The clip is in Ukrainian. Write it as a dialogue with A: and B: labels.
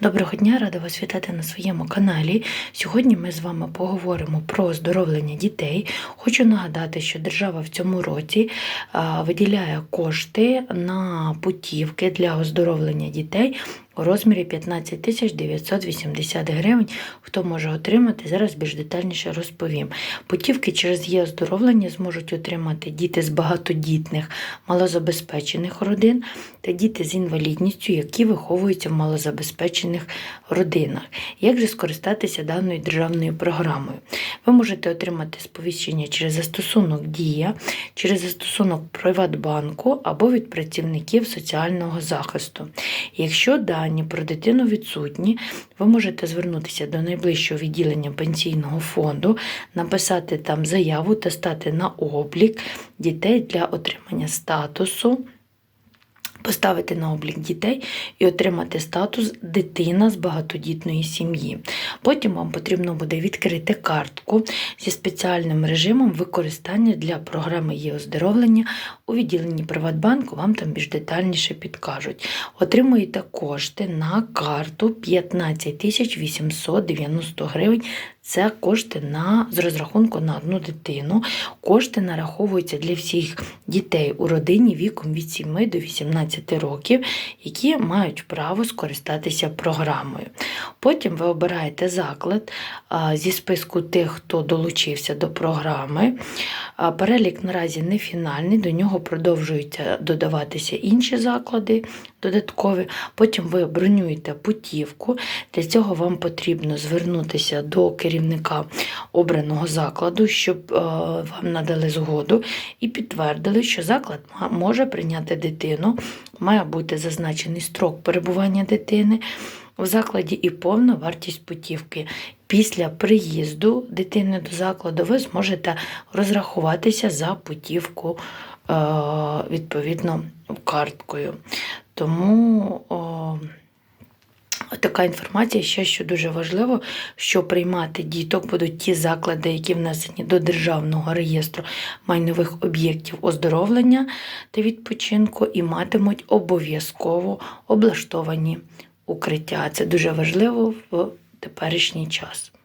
A: Доброго дня, рада вас вітати на своєму каналі. Сьогодні ми з вами поговоримо про оздоровлення дітей. Хочу нагадати, що держава в цьому році виділяє кошти на путівки для оздоровлення дітей у розмірі 15 тисяч 980 гривень. Хто може отримати, зараз більш детальніше розповім. Путівки через є оздоровлення зможуть отримати діти з багатодітних, малозабезпечених родин та діти з інвалідністю, які виховуються в малозабезпечених родинах. Як же скористатися даною державною програмою? Ви можете отримати сповіщення через застосунок Дія, через застосунок Приватбанку або від працівників соціального захисту. Якщо дані про дитину відсутні, ви можете звернутися до найближчого відділення пенсійного фонду, написати там заяву та стати на облік дітей для отримання статусу. Поставити на облік дітей і отримати статус дитина з багатодітної сім'ї. Потім вам потрібно буде відкрити картку зі спеціальним режимом використання для програми є оздоровлення у відділенні Приватбанку. Вам там більш детальніше підкажуть. Отримуєте кошти на карту 15 тисяч 890 гривень. Це кошти на з розрахунку на одну дитину. Кошти нараховуються для всіх дітей у родині віком від 7 до 18 років, які мають право скористатися програмою. Потім ви обираєте заклад зі списку тих, хто долучився до програми. Перелік наразі не фінальний, до нього продовжуються додаватися інші заклади додаткові. Потім ви бронюєте путівку. Для цього вам потрібно звернутися до керівника обраного закладу, щоб е, вам надали згоду і підтвердили, що заклад може прийняти дитину, має бути зазначений строк перебування дитини в закладі і повна вартість путівки. Після приїзду дитини до закладу ви зможете розрахуватися за путівку е, відповідно карткою. Тому така інформація ще що дуже важливо, що приймати діток будуть ті заклади, які внесені до державного реєстру майнових об'єктів оздоровлення та відпочинку, і матимуть обов'язково облаштовані укриття. Це дуже важливо в теперішній час.